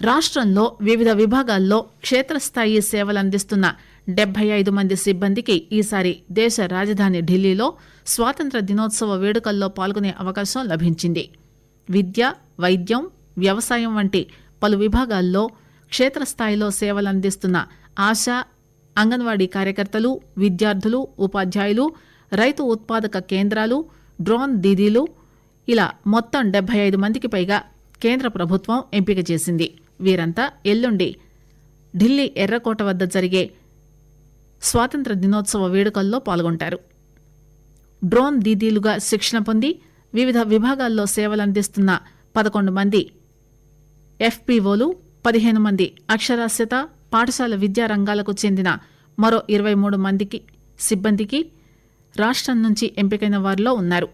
రాష్ట్రంలో వివిధ విభాగాల్లో క్షేత్రస్థాయి సేవలందిస్తున్న డెబ్బై ఐదు మంది సిబ్బందికి ఈసారి దేశ రాజధాని ఢిల్లీలో స్వాతంత్ర దినోత్సవ వేడుకల్లో పాల్గొనే అవకాశం లభించింది. విద్య వైద్యం వ్యవసాయం వంటి పలు విభాగాల్లో క్షేత్రస్థాయిలో సేవలందిస్తున్న ఆశా అంగన్వాడీ కార్యకర్తలు విద్యార్థులు ఉపాధ్యాయులు రైతు ఉత్పాదక కేంద్రాలు డ్రోన్ దీదీలు ఇలా మొత్తం డెబ్బై ఐదు మందికి పైగా కేంద్ర ప్రభుత్వం ఎంపిక చేసింది. వీరంతా ఎల్లుండి ఢిల్లీ ఎర్రకోట వద్ద జరిగే స్వాతంత్ర దినోత్సవ వేడుకల్లో పాల్గొంటారు. డ్రోన్ దీదీలుగా శిక్షణ పొంది వివిధ విభాగాల్లో సేవలందిస్తున్న పదకొండు మంది ఎఫ్పీఓలు పదిహేను మంది అక్షరాస్యత పాఠశాల విద్యా రంగాలకు చెందిన మరో ఇరవై మూడు మందికి సిబ్బందికి రాష్ట్రం నుంచి ఎంపికైన వారిలో ఉన్నారు.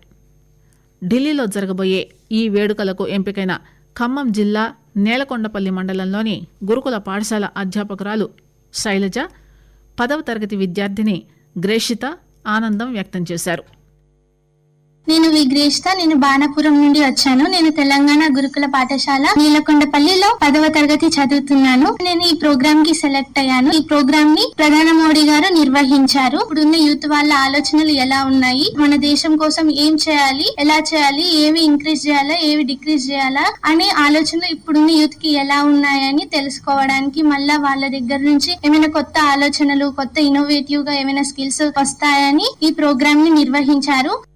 ఢిల్లీలో జరగబోయే ఈ వేడుకలకు ఎంపికైన ఖమ్మం జిల్లా నేలకొండపల్లి మండలంలోని గురుకుల పాఠశాల అధ్యాపకురాలు శైలజ పదవ తరగతి విద్యార్థిని గ్రేషిత ఆనందం వ్యక్తం చేశారు. నేను విగ్రేష్త నేను బాణపురం నుండి వచ్చాను. నేను తెలంగాణ గురుకుల పాఠశాల నీలకొండపల్లిలో పదవ తరగతి చదువుతున్నాను. నేను ఈ ప్రోగ్రామ్కి సెలెక్ట్ అయ్యాను. ఈ ప్రోగ్రామ్ని ప్రధాన మోడీ గారు నిర్వహించారు. ఇప్పుడున్న యూత్ వాళ్ళ ఆలోచనలు ఎలా ఉన్నాయి? మన దేశం కోసం ఏం చేయాలి? ఎలా చేయాలి? ఏవి ఇంక్రీజ్ చేయాలా? ఏవి డిక్రీజ్ చేయాలా? అనే ఆలోచనలు ఇప్పుడున్న యూత్కి ఎలా ఉన్నాయని తెలుసుకోవడానికి మళ్ళా వాళ్ళ దగ్గర నుంచి ఏమైనా కొత్త ఆలోచనలు కొత్త ఇన్నోవేటివ్గా ఏమైనా స్కిల్స్ వస్తాయని ఈ ప్రోగ్రామ్ని నిర్వహించారు.